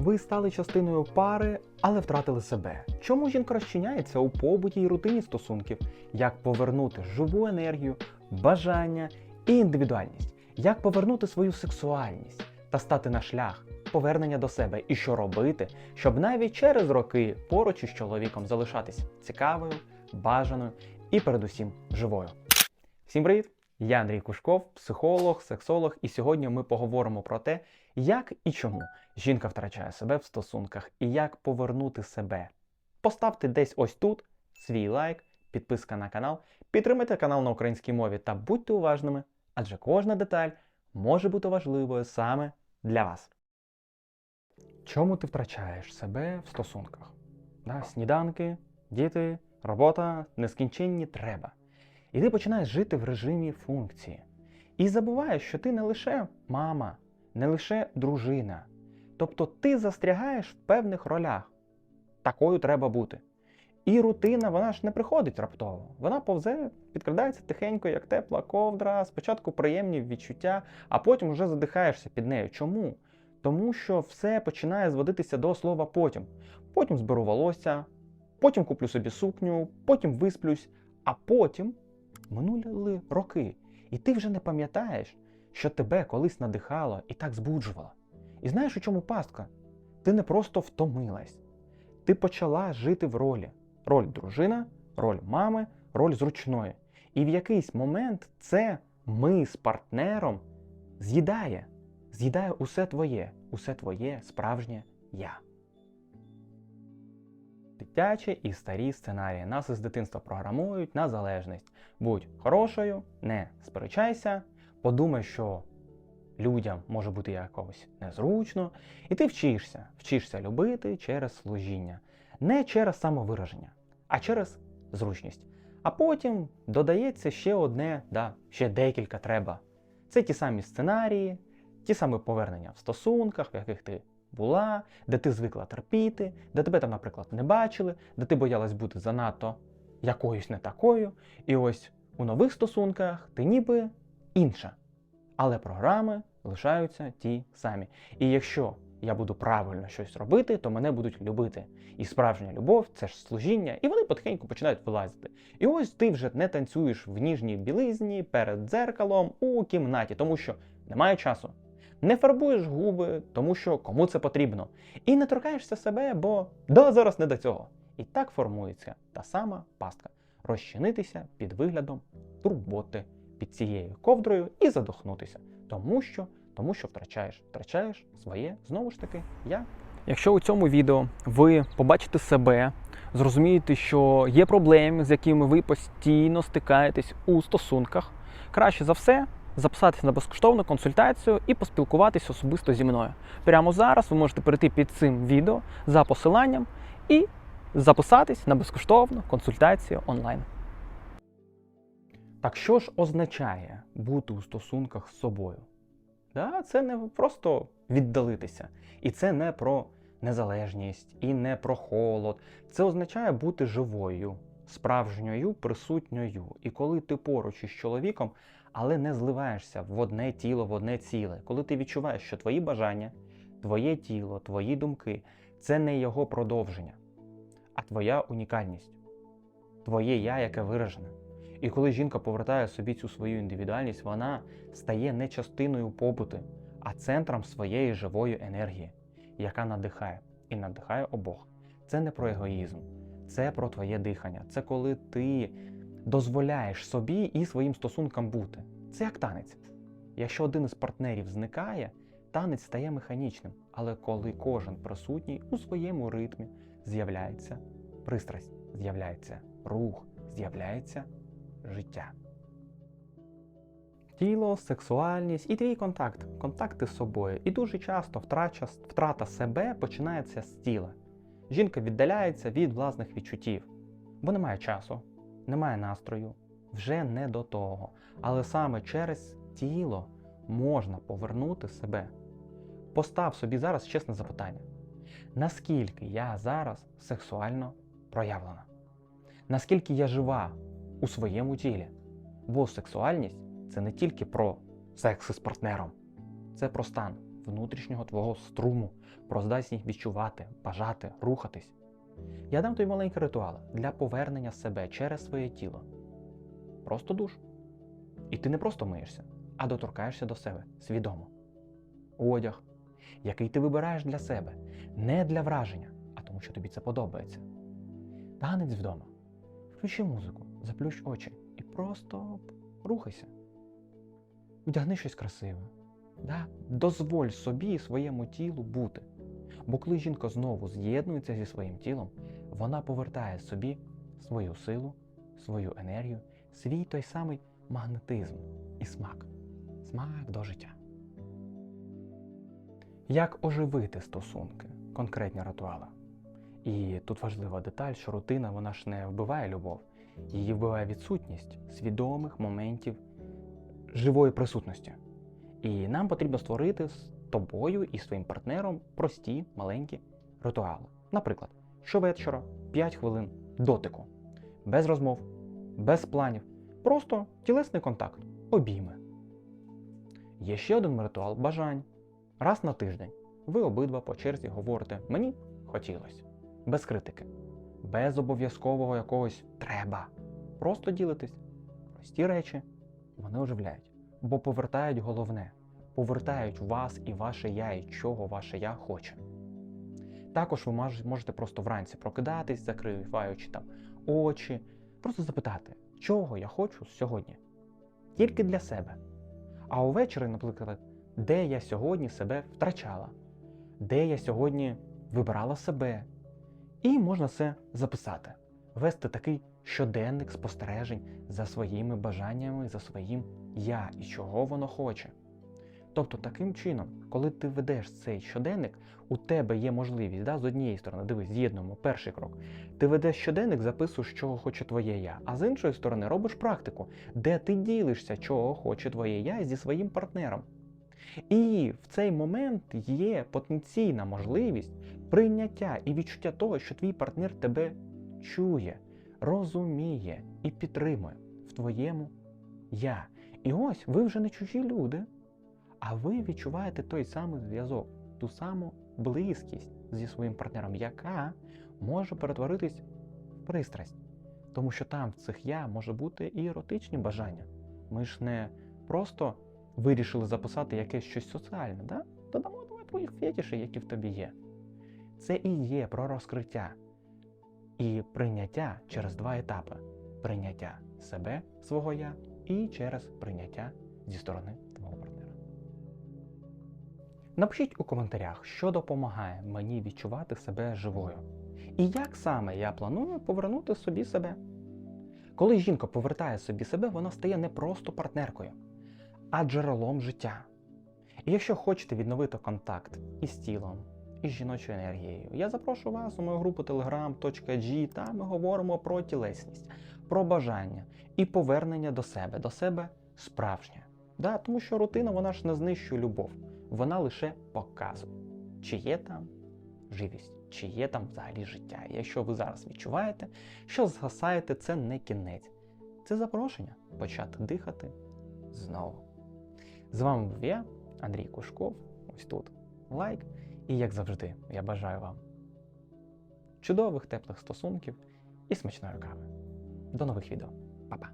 Ви стали частиною пари, але втратили себе. Чому жінка розчиняється у побуті й рутині стосунків? Як повернути живу енергію, бажання і індивідуальність? Як повернути свою сексуальність та стати на шлях повернення до себе? І що робити, щоб навіть через роки поруч із чоловіком залишатись цікавою, бажаною і передусім живою? Всім привіт! Я Андрій Кушков, психолог, сексолог, і сьогодні ми поговоримо про те, як і чому жінка втрачає себе в стосунках і як повернути себе. Поставте десь ось тут свій лайк, підписка на канал, підтримайте канал на українській мові та будьте уважними, адже кожна деталь може бути важливою саме для вас. Чому ти втрачаєш себе в стосунках? Да, сніданки, діти, робота, нескінченні треба. І ти починаєш жити в режимі функції. І забуваєш, що ти не лише мама, не лише дружина. Тобто ти застрягаєш в певних ролях. Такою треба бути. І рутина, вона ж не приходить раптово. Вона повзе, підкрадається тихенько, як тепла ковдра, спочатку приємні відчуття, а потім вже задихаєшся під нею. Чому? Тому що все починає зводитися до слова потім. Потім зберу волосся, потім куплю собі сукню, потім висплюсь, а потім минули роки, і ти вже не пам'ятаєш, що тебе колись надихало і так збуджувало. І знаєш, у чому пастка? Ти не просто втомилась. Ти почала жити в ролі: роль дружина, роль мами, роль зручної. І в якийсь момент це ми з партнером з'їдає, з'їдає усе твоє, усе твоє справжнє я. Дитячі і старі сценарії нас із дитинства програмують на залежність. Будь хорошою, не сперечайся, подумай, що людям може бути якось незручно, і ти вчишся, вчишся любити через служіння, не через самовираження, а через зручність. А потім додається ще одне, да, ще декілька треба. Це ті самі сценарії, ті самі повернення в стосунках, в яких ти була, де ти звикла терпіти, де тебе там, наприклад, не бачили, де ти боялась бути занадто якоюсь не такою. І ось у нових стосунках ти ніби інша. Але програми лишаються ті самі. І якщо я буду правильно щось робити, то мене будуть любити. І справжня любов це ж служіння, і вони потихеньку починають вилазити. І ось ти вже не танцюєш в ніжній білизні перед дзеркалом у кімнаті, тому що немає часу. Не фарбуєш губи, тому що кому це потрібно. І не торкаєшся себе, бо да, зараз не до цього. І так формується та сама пастка розчинитися під виглядом турботи під цією ковдрою і задохнутися. Тому що, тому що втрачаєш, втрачаєш своє знову ж таки я. Якщо у цьому відео ви побачите себе, зрозумієте, що є проблеми, з якими ви постійно стикаєтесь у стосунках, краще за все записатися на безкоштовну консультацію і поспілкуватися особисто зі мною. Прямо зараз ви можете перейти під цим відео за посиланням і записатись на безкоштовну консультацію онлайн. Так що ж означає бути у стосунках з собою? Да, Це не просто віддалитися. І це не про незалежність, і не про холод. Це означає бути живою, справжньою, присутньою. І коли ти поруч із чоловіком, але не зливаєшся в одне тіло, в одне ціле, коли ти відчуваєш, що твої бажання, твоє тіло, твої думки це не його продовження, а твоя унікальність, твоє я, яке виражене. І коли жінка повертає собі цю свою індивідуальність, вона стає не частиною побуту, а центром своєї живої енергії, яка надихає і надихає обох. Це не про егоїзм, це про твоє дихання. Це коли ти дозволяєш собі і своїм стосункам бути. Це як танець. Якщо один із партнерів зникає, танець стає механічним. Але коли кожен присутній у своєму ритмі з'являється пристрасть, з'являється рух, з'являється життя. Тіло, сексуальність і твій контакт, контакти з собою. І дуже часто втрача, втрата себе починається з тіла. Жінка віддаляється від власних відчуттів, бо немає часу, немає настрою, вже не до того. Але саме через тіло можна повернути себе. Постав собі зараз чесне запитання: наскільки я зараз сексуально проявлена? Наскільки я жива у своєму тілі? Бо сексуальність це не тільки про секс із партнером, це про стан, внутрішнього твого струму, про здатність відчувати, бажати, рухатись. Я дам тобі маленький ритуал для повернення себе через своє тіло. Просто душ. І ти не просто миєшся, а доторкаєшся до себе свідомо. Одяг, який ти вибираєш для себе, не для враження, а тому, що тобі це подобається. Танець вдома. Включи музику, заплющ очі і просто рухайся. Вдягни щось красиве. Да? Дозволь собі і своєму тілу бути. Бо коли жінка знову з'єднується зі своїм тілом, вона повертає собі свою силу, свою енергію, свій той самий магнетизм і смак. Смак до життя. Як оживити стосунки? Конкретні ритуали. І тут важлива деталь, що рутина вона ж не вбиває любов, її вбиває відсутність свідомих моментів живої присутності. І нам потрібно створити з тобою і своїм партнером прості маленькі ритуали. Наприклад, щовечора 5 хвилин дотику, без розмов, без планів, просто тілесний контакт, обійми. Є ще один ритуал бажань. Раз на тиждень ви обидва по черзі говорите Мені хотілося. Без критики, без обов'язкового якогось треба. Просто ділитесь. Прості речі вони оживляють, бо повертають головне, повертають вас і ваше я, і чого ваше я хоче. Також ви можете просто вранці прокидатись, закриваючи там очі, просто запитати, чого я хочу сьогодні. Тільки для себе. А увечері, наприклад, де я сьогодні себе втрачала, де я сьогодні вибирала себе. І можна це записати, вести такий щоденник спостережень за своїми бажаннями, за своїм я і чого воно хоче. Тобто, таким чином, коли ти ведеш цей щоденник, у тебе є можливість да, з однієї сторони, дивись, з'єднуємо перший крок. Ти ведеш щоденник, записуєш, чого хоче твоє я, а з іншої сторони робиш практику, де ти ділишся, чого хоче твоє я зі своїм партнером. І в цей момент є потенційна можливість прийняття і відчуття того, що твій партнер тебе чує, розуміє і підтримує в твоєму я. І ось ви вже не чужі люди, а ви відчуваєте той самий зв'язок, ту саму близькість зі своїм партнером, яка може перетворитись в пристрасть. Тому що там в цих я може бути і еротичні бажання. Ми ж не просто вирішили записати якесь щось соціальне, да? додамо давай твоїх які в тобі є. Це і є про розкриття і прийняття через два етапи: прийняття себе, свого я, і через прийняття зі сторони твого партнера. Напишіть у коментарях, що допомагає мені відчувати себе живою. І як саме я планую повернути собі себе. Коли жінка повертає собі себе, вона стає не просто партнеркою, а джерелом життя. І якщо хочете відновити контакт із тілом, із жіночою енергією, я запрошую вас у мою групу telegram.g, там ми говоримо про тілесність, про бажання і повернення до себе, до себе справжнє. Да, тому що рутина вона ж не знищує любов, вона лише показує, чи є там живість, чи є там взагалі життя. І якщо ви зараз відчуваєте, що згасаєте, це не кінець, це запрошення почати дихати знову. З вами був я, Андрій Кушков. Ось тут лайк. І як завжди, я бажаю вам чудових теплих стосунків і смачної кави. До нових відео. Па-па!